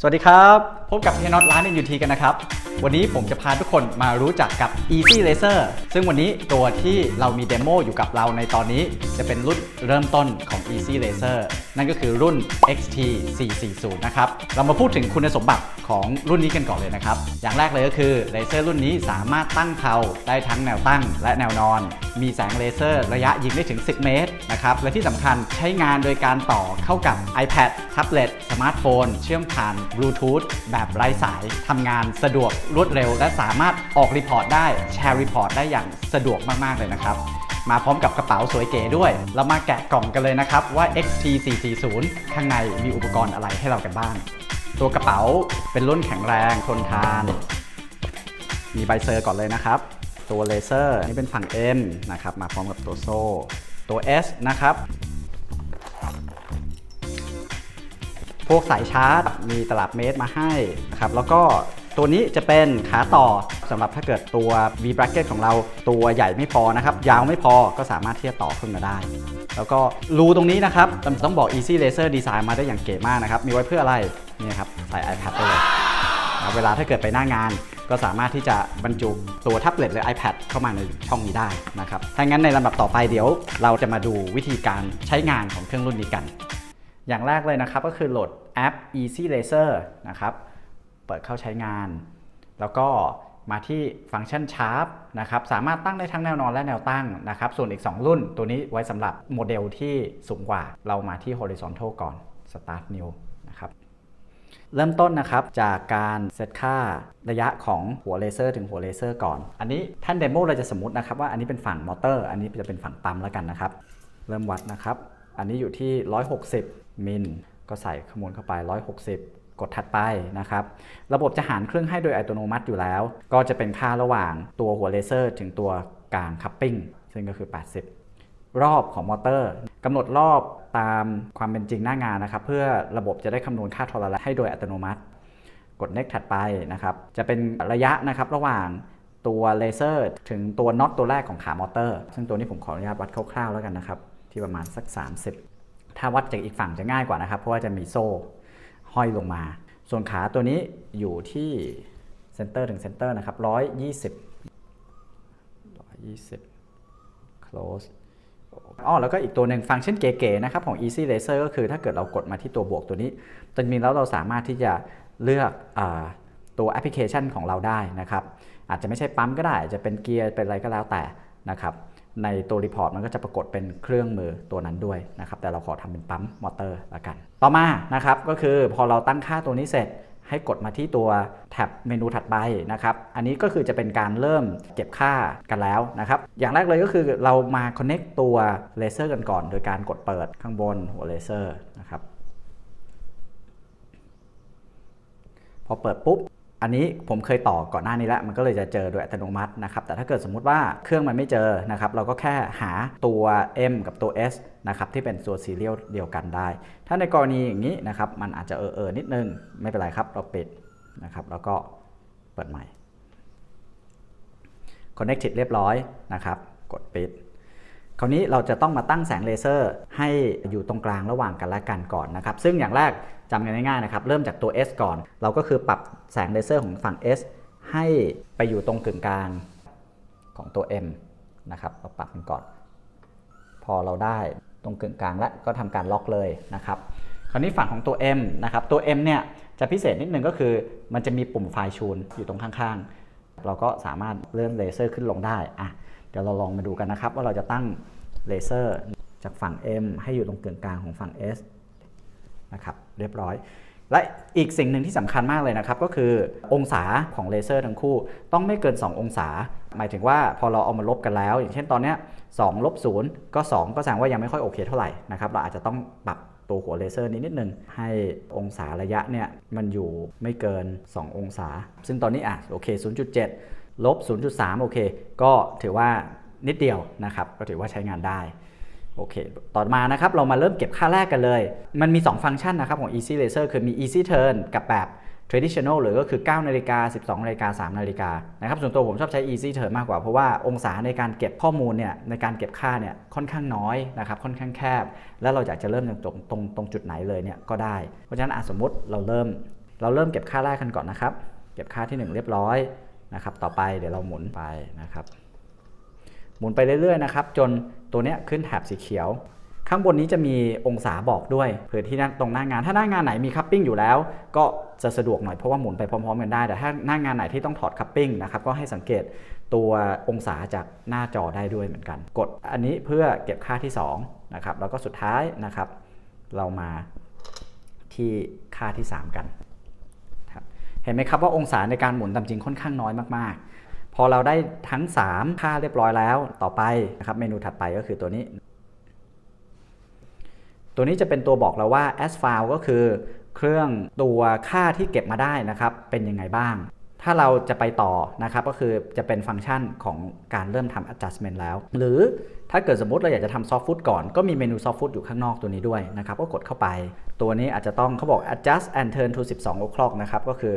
สวัสดีครับพบกับเฮนอตร้าน NUT กันนะครับ วันนี้ผมจะพาทุกคนมารู้จักกับ Easy Laser ซึ่งวันนี้ตัวที่เรามีเดโมอยู่กับเราในตอนนี้ จะเป็นรุ่นเริ่มต้นของ Easy Laser นั่นก็คือรุ่น XT 440นะครับ เรามาพูดถึงคุณสมบัติของรุ่นนี้กันก่อนเลยนะครับ อย่างแรกเลยก็คือเลเซอร์รุ่นนี้สามารถตั้งเผาได้ทั้งแนวตั้งและแนวนอน มีแสงเลเซอร์ระยะยิงได้ถึง 10 เมตรนะครับ และที่สำคัญใช้งานโดยการต่อเข้ากับ iPad แท็บเล็ตสมาร์ทโฟน เชื่อมผ่านบลูทูธแแบบไร้สายทำงานสะดวกรวดเร็ว และสามารถออกรีพอร์ตได้แชร์รีพอร์ตได้อย่างสะดวกมาก ๆ เลยนะครับมาพร้อมกับกระเป๋าสวยเก๋ด้วย เรามาแกะกล่องกันเลยนะครับว่า XT440 ข้างในมีอุปกรณ์อะไรให้เรากันบ้าง ตัวกระเป๋าเป็นรุ่นแข็งแรงทนทาน มีใบเซอร์ก่อนเลยนะครับ ตัวเลเซอร์นี่เป็นฝั่ง M นะครับ มาพร้อมกับตัวโซ่ ตัว S นะครับ พวกสายชาร์จมีตลับเมตรมาให้นะครับแล้วก็ตัวนี้จะเป็นขาต่อสำหรับถ้าเกิดตัว V bracket ของเราตัวใหญ่ไม่พอนะครับ ยาวไม่พอก็สามารถที่จะต่อขึ้นมาได้ แล้วก็รูตรงนี้นะครับต้องบอก Easy Laser Design มาได้อย่างเก๋มากนะครับ มีไว้เพื่ออะไรนี่ครับใส่ iPad ได้เลยเวลาถ้าเกิดไปหน้างานก็สามารถที่จะบรรจุตัวแท็บเล็ตหรือ iPad เข้ามาในช่องนี้ได้นะครับถ้างั้นในลำดับต่อไปเดี๋ยว เราจะมาดูวิธีการใช้งานของเครื่องรุ่นนี้กัน อย่างแรกเลยนะครับก็คือโหลดแอป Easy Laser นะครับ เปิดเข้าใช้งาน แล้วก็มาที่ฟังก์ชัน Sharp นะครับ สามารถตั้งได้ทั้งแนวนอนและแนวตั้งนะครับ ส่วนอีก 2 รุ่นตัวนี้ไว้สำหรับโมเดลที่สูงกว่า เรามาที่ horizontal ก่อน start new นะครับ เริ่มต้นนะครับจากการเซตค่าระยะของหัวเลเซอร์ถึงหัวเลเซอร์ก่อน อันนี้ท่านเดโมเราจะสมมตินะครับว่าอันนี้เป็นฝั่งมอเตอร์ อันนี้จะเป็นฝั่งปั๊มแล้วกันนะครับ เริ่มวัดนะครับ อันนี้อยู่ที่ 160 มิล ก็ใส่ข้อมวลเข้าไป 160 กดถัดไปนะครับ ระบบจะหารเครื่องให้โดยอัตโนมัติอยู่แล้ว ก็จะเป็นค่าระหว่างตัวหัวเลเซอร์ ถึงตัวกลางคัพปิ้ง ซึ่งก็คือ 80 รอบของมอเตอร์กำหนดรอบตามความเป็นจริงหน้างานนะครับ เพื่อระบบจะได้คำนวณค่าทอร์เรนให้โดยอัตโนมัติ กด next ถัดไปนะครับ จะเป็นระยะนะครับระหว่างตัวเลเซอร์ ถึงตัวน็อตตัวแรกของขามอเตอร์ ซึ่งตัวนี้ผมขออนุญาตวัดคร่าวๆแล้วกันนะครับ ที่ประมาณสัก 30 ถ้าวัดจากอีกฝั่งจะง่ายกว่านะครับ เพราะว่าจะมีโซ่ห้อยลงมา ส่วนขาตัวนี้อยู่ที่เซนเตอร์ถึงเซนเตอร์นะครับ120 120 close อ๋อแล้วก็อีกตัวหนึ่งฟังก์ชันเก๋ๆนะครับของ Easy Laser ก็คือถ้าเกิดเรากดมาที่ตัวบวกตัวนี้จริงๆแล้วเราสามารถที่จะเลือกอตัวแอปพลิเคชันของเราได้นะครับ อาจจะไม่ใช่ปั๊มก็ได้ อาจจะเป็นเกียร์เป็นอะไรก็แล้วแต่นะครับ ในตัวรีพอร์ตมันก็จะปรากฏเป็นเครื่องมือตัวนั้นด้วยนะครับ แต่เราขอทำเป็นปั๊มมอเตอร์ละกัน ต่อมานะครับก็คือพอเราตั้งค่าตัวนี้เสร็จให้กดมาที่ตัวแท็บเมนูถัดไปนะครับ อันนี้ก็คือจะเป็นการเริ่มเก็บค่ากันแล้วนะครับ อย่างแรกเลยก็คือเรามา connect ตัวเลเซอร์กันก่อน โดยการกดเปิดข้างบนหัวเลเซอร์นะครับ พอเปิดปุ๊บ อันนี้ผมเคยต่อก่อนหน้านี้แล้ว มันก็เลยจะเจอโดยอัตโนมัตินะครับ แต่ถ้าเกิดสมมุติว่าเครื่องมันไม่เจอนะครับ เราก็แค่หาตัว M กับตัว S นะครับที่เป็นตัวซีเรียลเดียวกันได้ ถ้าในกรณีอย่างนี้นะครับ มันอาจจะเออเออนิดนึง ไม่เป็นไรครับ เราปิดนะครับ แล้วก็เปิดใหม่ connected เรียบร้อยนะครับ กดปิดคราวนี้เราจะต้องมาตั้งแสงเลเซอร์ให้อยู่ตรงกลางระหว่างกันและกันก่อนนะครับ ซึ่งอย่างแรกจำกันง่ายๆนะครับ เริ่มจากตัว S ก่อน เราก็คือปรับ แสงเลเซอร์ของฝั่ง S ให้ไปอยู่ตรงกึ่งกลางของตัว M นะครับเราปรับมันก่อน พอเราได้ตรงกึ่งกลางแล้วก็ทำการล็อกเลยนะครับคราวนี้ฝั่งของตัว M นะครับตัว M เนี่ยจะพิเศษนิดนึงก็คือ มันจะมีปุ่มไฟชูนอยู่ตรงข้างๆ เราก็สามารถเลื่อนเลเซอร์ขึ้นลงได้อะเดี๋ยวเราลองมาดูกันนะครับ ว่าเราจะตั้งเลเซอร์จากฝั่ง M ให้อยู่ตรงกึ่งกลางของฝั่ง S นะครับเรียบร้อย และอีกสิ่งหนึ่งที่สำคัญมากเลยนะครับ ก็คือองศาของเลเซอร์ทั้งคู่ ต้องไม่เกิน 2 องศา หมายถึงว่าพอเราเอามาลบกันแล้ว อย่างเช่นตอนนี้ย2ลบ0ก็ 2 ก็แสดงว่ายังไม่ค่อยโอเคเท่าไหร่นะครับเราอาจจะต้องปรับตัวหัวเลเซอร์นี้นิดนึง ให้องศาระยะเนี่ยมันอยู่ไม่เกิน 2 องศา ซึ่งตอนนี้อะโอเค 0.7 ลบ 0.3 โอเค ก็ถือว่านิดเดียวนะครับ ก็ถือว่าใช้งานได้ โอเค ต่อมานะครับเรามาเริ่มเก็บค่าแรกกันเลย มันมี 2 ฟังก์ชันนะครับของ Easy Laser คือมี Easy Turn กับแบบ traditional หรือก็คือ 9 นาฬิกา 12 นาฬิกา 3 นาฬิกา นะครับ ส่วนตัวผมชอบใช้ easy turn มากกว่า เพราะว่าองศาในการเก็บข้อมูลเนี่ย ในการเก็บค่าเนี่ย ค่อนข้างน้อยนะครับ ค่อนข้างแคบ แล้วเราอยากจะเริ่มตรงตรงตรงจุดไหนเลยเนี่ย ก็ได้ เพราะฉะนั้นสมมติเราเริ่ม เราเริ่มเก็บค่าแรกกันก่อนนะครับ เก็บค่าที่ 1 เรียบร้อยนะครับ ต่อไปเดี๋ยวเราหมุนไปนะครับ หมุนไปเรื่อยๆนะครับจนตัวเนี้ยขึ้นแถบสีเขียว ข้างบนนี้จะมีองศาบอกด้วยเผื่อที่นั่นตรงหน้างานถ้าหน้างานไหนมีคัพปิ้งอยู่แล้ว ก็จะสะดวกหน่อยเพราะว่าหมุนไปพร้อมๆกันได้ แต่ถ้าหน้างานไหนที่ต้องถอดคัพปิ้งนะครับก็ให้สังเกตตัวองศาจากหน้าจอได้ด้วยเหมือนกัน กดอันนี้เพื่อเก็บค่าที่2นะครับแล้วก็สุดท้ายนะครับ เรามาที่ค่าที่ 3 กัน เห็นไหมครับว่าองศาในการหมุนตามจริงค่อนข้างน้อยมากๆ พอเราได้ทั้ง 3 ค่าเรียบร้อยแล้วต่อไปนะครับเมนูถัดไปก็คือตัวนี้ ตัวนี้จะเป็นตัวบอกเราว่า as file ก็คือเครื่องตัวค่าที่เก็บมาได้นะครับ เป็นยังไงบ้าง ถ้าเราจะไปต่อนะครับก็คือจะเป็นฟังก์ชันของการเริ่มทำ adjustment แล้ว หรือถ้าเกิดสมมติเราอยากจะทำ soft food ก่อนก็มีเมนู soft food อยู่ข้างนอกตัวนี้ด้วยนะครับก็กดเข้าไป ตัวนี้อาจจะต้องเขาบอก adjust and turn to 12 o'clock นะครับก็คือ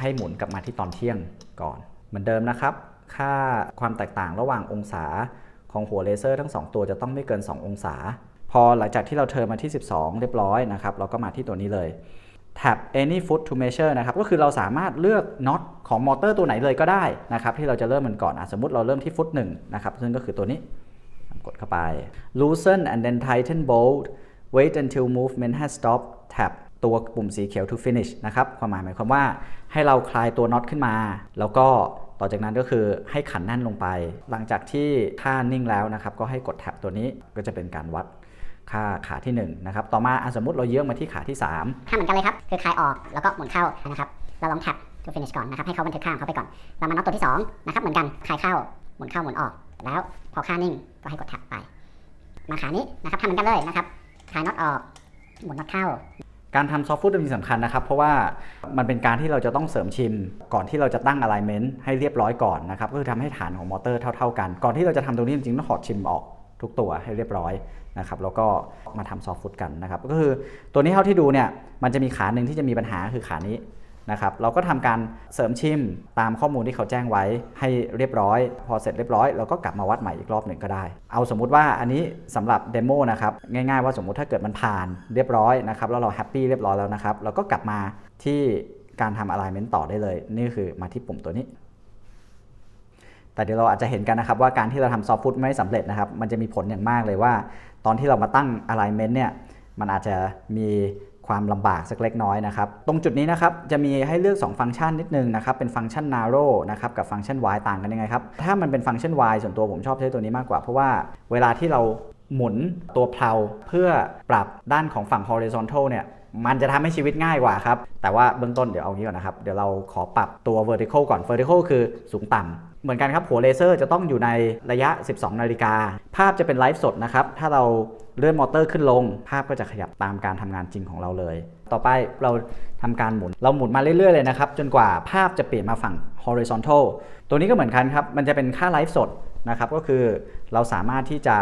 ให้หมุนกลับมาที่ตอนเที่ยงก่อน เหมือนเดิมนะครับ ค่าความแตกต่างระหว่างองศาของหัวเลเซอร์ทั้ง 2 ตัวจะต้องไม่เกิน 2 องศา พอหลังจากที่เราเทิร์นมาที่ 12 เรียบร้อยนะครับ เราก็มาที่ตัวนี้เลยแท็บ any foot to measure นะครับ ก็คือเราสามารถเลือกน็อตของมอเตอร์ตัวไหนเลยก็ได้นะครับ ที่เราจะเริ่มมันก่อนอสมมติเราเริ่มที่ฟุตหนึ่งนะครับ ซึ่งก็คือตัวนี้ กดเข้าไป loosen and then tighten bolt wait until movement has stopped tap ตัวปุ่มสีเขียว to finish นะครับความหมายหมายความว่าให้เราคลายตัวน็อตขึ้นมา แล้วก็ต่อจากนั้นก็คือให้ขันแน่นลงไป หลังจากที่ท่านิ่งแล้วนะครับ ก็ให้กดแท็บตัวนี้ก็จะเป็นการวัดค่าขาที่1นะครับต่อมาอสมมติเราเยื้องมาที่ขาที่3ค่าเหมือนกันเลยครับ คือคลายออกแล้วก็หมุนเข้านะครับเราลองแท็บ to finish ก่อนนะครับให้เขาบันทึกค่าของเขาไปก่อนเรามาน็อตตัวที่2นะครับเหมือนกันคลายเข้าหมุนเข้าหมุนออกแล้วพอค่านิ่งก็ให้กดแท็บไป มาขานี้นะครับทำเหมือนกันเลยนะครับคลายน็อตออกหมุนน็อตเข้า การทำซอฟต์ฟู้ดมีสำคัญนะครับ เพราะว่ามันเป็นการที่เราจะต้องเสริมชิม ก่อนที่เราจะตั้งอะไลเมนต์ให้เรียบร้อยก่อนนะครับก็คือทำให้ฐานของมอเตอร์เท่า ๆ กัน ก่อนที่เราจะทำตรงนี้จริงๆต้องถอดชิมออกทุกตัวให้เรียบร้อยนะครับแล้วก็มาทำซอฟต์ฟู้ดกันนะครับก็คือตัวนี้เท่าที่ดูเนี่ยมันจะมีขาหนึ่งที่จะมีปัญหาคือขานี้ นะครับเราก็ทำการเสริมชิมตามข้อมูลที่เขาแจ้งไว้ให้เรียบร้อย พอเสร็จเรียบร้อยเราก็กลับมาวัดใหม่อีกรอบหนึ่งก็ได้ เอาสมมุติว่าอันนี้สำหรับเดโมนะครับง่ายๆว่าสมมุติถ้าเกิดมันผ่านเรียบร้อยนะครับแล้วเราแฮปปี้เรียบร้อยแล้วนะครับเราก็กลับมาที่การทำ alignment ต่อได้เลย นี่คือมาที่ปุ่มตัวนี้ แต่เดี๋ยวเราอาจจะเห็นกันนะครับว่าการที่เราทำซอฟต์ฟุตไม่สำเร็จนะครับ มันจะมีผลอย่างมากเลยว่า ตอนที่เรามาตั้ง alignment เนี่ย มันอาจจะมี ความลำบากสักเล็กน้อยนะครับ ตรงจุดนี้นะครับจะมีให้เลือก 2 ฟังก์ชันนิดนึงนะครับ เป็นฟังก์ชัน narrow นะครับกับฟังก์ชัน wide ต่างกันยังไงครับ ถ้ามันเป็นฟังก์ชัน wide ส่วนตัวผมชอบใช้ตัวนี้มากกว่า เพราะว่าเวลาที่เราหมุนตัวเพลาเพื่อปรับด้านของฝั่ง horizontal เนี่ยมันจะทำให้ชีวิตง่ายกว่าครับ แต่ว่าเบื้องต้นเดี๋ยวเอางี้ก่อนนะครับ เดี๋ยวเราขอปรับตัว vertical ก่อน vertical คือสูงต่ำ เหมือนกันครับหัวเลเซอร์จะต้องอยู่ในระยะ 12 นาฬิกา ภาพจะเป็นไลฟ์สดนะครับ ถ้าเราเลื่อนมอเตอร์ขึ้นลง ภาพก็จะขยับตามการทำงานจริงของเราเลย ต่อไปเราทำการหมุน เราหมุนมาเรื่อยๆเลยนะครับ จนกว่าภาพจะเปลี่ยนมาฝั่ง horizontal ตัวนี้ก็เหมือนกันครับ มันจะเป็นค่าไลฟ์สดนะครับ ก็คือเราสามารถที่จะ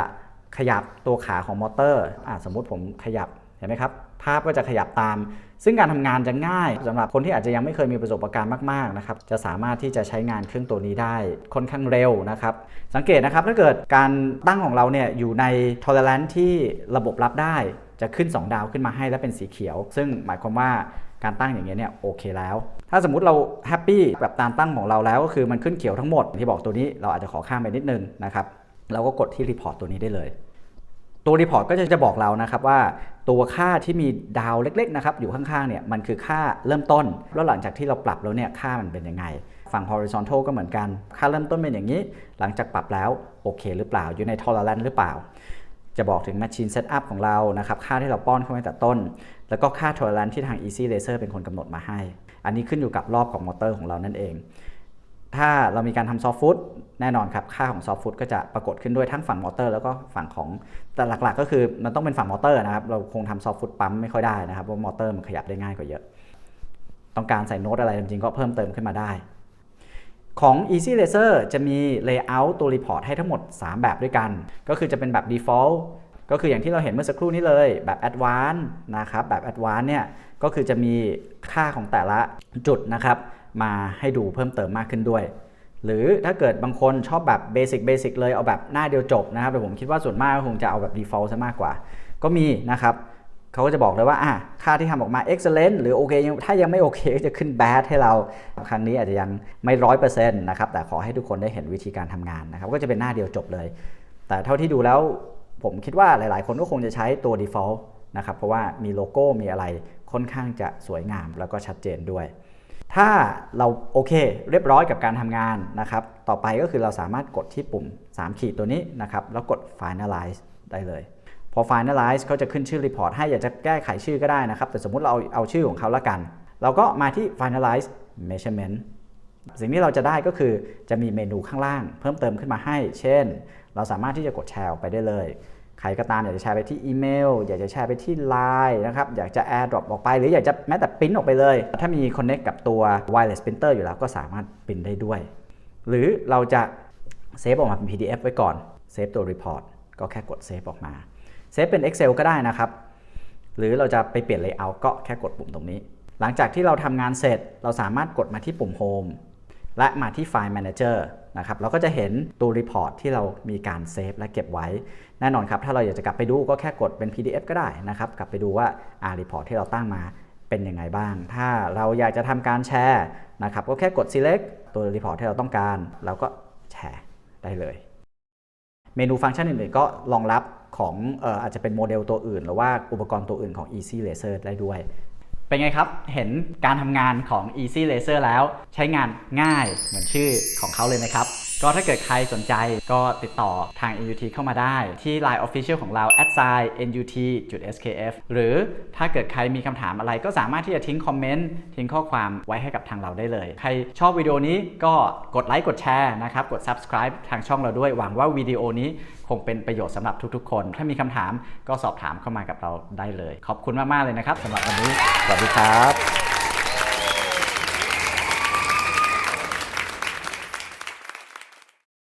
ขยับตัวขาของมอเตอร์อสมมุติผมขยับ เห็นไหมครับ ภาพก็จะขยับตาม ซึ่งการทำงานจะง่ายสำหรับคนที่อาจจะยังไม่เคยมีประสบการณ์มากๆนะครับจะสามารถที่จะใช้งานเครื่องตัวนี้ได้ค่อนข้างเร็วนะครับสังเกตนะครับถ้าเกิดการตั้งของเราเนี่ยอยู่ใน tolerance ที่ระบบรับได้จะขึ้น 2 ดาวขึ้นมาให้และเป็นสีเขียว ซึ่งหมายความว่าการตั้งอย่างเงี้ยเนี่ยโอเคแล้ว ถ้าสมมุติเราแฮปปี้แบบตามตั้งของเราแล้วก็คือมันขึ้นเขียวทั้งหมดที่บอกตัวนี้เราอาจจะขอข้ามไปนิดนึงนะครับเราก็กดที่รีพอร์ตตัวนี้ได้เลย ตัวรีพอร์ตก็จะบอกเรานะครับว่าตัวค่าที่มีดาวเล็กๆนะครับอยู่ข้างๆเนี่ยมันคือค่าเริ่มต้น แล้วหลังจากที่เราปรับแล้วเนี่ยค่ามันเป็นยังไง ฝั่ง horizontal ก็เหมือนกัน ค่าเริ่มต้นเป็นอย่างนี้ หลังจากปรับแล้วโอเคหรือเปล่าอยู่ใน tolerance หรือเปล่า จะบอกถึง machine setup ของเรานะครับค่าที่เราป้อนเข้าไปแต่ต้น แล้วก็ค่า tolerance ที่ทาง easy laser เป็นคนกำหนดมาให้ อันนี้ขึ้นอยู่กับรอบของมอเตอร์ของเรานั่นเอง ถ้าเรามีการทำซอฟต์ฟุตแน่นอนครับ ค่าของซอฟต์ฟุตก็จะปรากฏขึ้นด้วยทั้งฝั่งมอเตอร์แล้วก็ฝั่งของแต่หลักๆ ก็คือมันต้องเป็นฝั่งมอเตอร์นะครับ เราคงทำซอฟต์ฟุตปั๊มไม่ค่อยได้นะครับเพราะมอเตอร์มันขยับได้ง่ายกว่าเยอะ ต้องการใส่โน้ตอะไรจริงๆก็เพิ่มเติมขึ้นมาได้ ของ Easy Laser จะมี Layout ตัว Report ให้ทั้งหมด 3 แบบด้วยกัน ก็คือจะเป็นแบบ Default ก็คืออย่างที่เราเห็นเมื่อสักครู่นี้เลยแบบ Advanced นะครับแบบ Advanced เนี่ยก็คือจะมีค่าของแต่ละจุดนะครับ มาให้ดูเพิ่มเติมมากขึ้นด้วย หรือถ้าเกิดบางคนชอบแบบเบสิกเบสิกเลยเอาแบบหน้าเดียวจบนะครับแต่ผมคิดว่าส่วนมากก็คงจะเอาแบบ default ซะมากกว่า ก็มีนะครับเขาก็จะบอกเลยว่าอะค่าที่ทำออกมา excellent หรือโอเคถ้ายังไม่โอเคก็จะขึ้น bad ให้เราครั้งนี้อาจจะยังไม่ร้อยเปอร์เซ็นต์นะครับแต่ขอให้ทุกคนได้เห็นวิธีการทำงานนะครับก็จะเป็นหน้าเดียวจบเลย แต่เท่าที่ดูแล้วผมคิดว่าหลาย ๆ คนก็คงจะใช้ตัว default นะครับเพราะว่ามีโลโก้มีอะไรค่อนข้างจะสวยงามแล้วก็ชัดเจนด้วย ถ้าเราโอเคเรียบร้อยกับการทำงานนะครับ ต่อไปก็คือเราสามารถกดที่ปุ่ม 3 ขีดตัวนี้นะครับ แล้วกด finalize ได้เลย พอ finalize เขาจะขึ้นชื่อ report ให้อยากจะแก้ไขชื่อก็ได้นะครับ แต่สมมุติเราเอาเอาชื่อของเขาละกัน เราก็มาที่ finalize measurement สิ่งที่เราจะได้ก็คือจะมีเมนูข้างล่าง เพิ่มเติมขึ้นมาให้ เช่น เราสามารถที่จะกดแชร์ไปได้เลย ใครก็ตามอยากจะแชร์ไปที่อีเมล อยากจะแชร์ไปที่ Line นะครับ อยากจะ AirDrop ออกไป หรืออยากจะแม้แต่ปริ้นออกไปเลย ถ้ามี Connect กับตัว Wireless Printer อยู่แล้วก็สามารถปริ้นได้ด้วย หรือเราจะเซฟออกมาเป็น PDF ไว้ก่อน เซฟตัว Report ก็แค่กดเซฟออกมา เซฟเป็น Excel ก็ได้นะครับ หรือเราจะไปเปลี่ยน Layout ก็แค่กดปุ่มตรงนี้ หลังจากที่เราทำงานเสร็จ เราสามารถกดมาที่ปุ่ม Home และมาที่ File Manager นะครับเราก็จะเห็นตัว Report ที่เรามีการเซฟและเก็บไว้ แน่นอนครับ ถ้าเราอยากจะกลับไปดูก็แค่กดเป็น PDF ก็ได้นะครับกลับไปดูว่าอ่า Report ที่เราตั้งมาเป็นยังไงบ้าง ถ้าเราอยากจะทำการแชร์นะครับก็แค่กด Select ตัว Report ที่เราต้องการแล้วก็แชร์ได้เลย เมนูฟังก์ชันอื่นๆก็รองรับของอออาจจะเป็นโมเดลตัวอื่น หรือว่าอุปกรณ์ตัวอื่นของ Easy Laser ได้ด้วย เป็นไงครับ เห็นการทำงานของ Easy Laser แล้วใช้งานง่ายเหมือนชื่อของเขาเลยนะครับ ก็ถ้าเกิดใครสนใจก็ติดต่อทาง NUT เข้ามาได้ที่ Line Official ของเรา @nut.skf หรือถ้าเกิดใครมีคำถามอะไรก็สามารถที่จะทิ้งคอมเมนต์ทิ้งข้อความไว้ให้กับทางเราได้เลย ใครชอบวิดีโอนี้ก็กดไลค์กดแชร์นะครับ กด subscribe ทางช่องเราด้วย หวังว่าวิดีโอนี้คงเป็นประโยชน์สำหรับทุกๆ คน ถ้ามีคำถามก็สอบถามเข้ามากับเราได้เลย ขอบคุณมาก ๆ เลยนะครับสำหรับวันนี้ สวัสดีครับ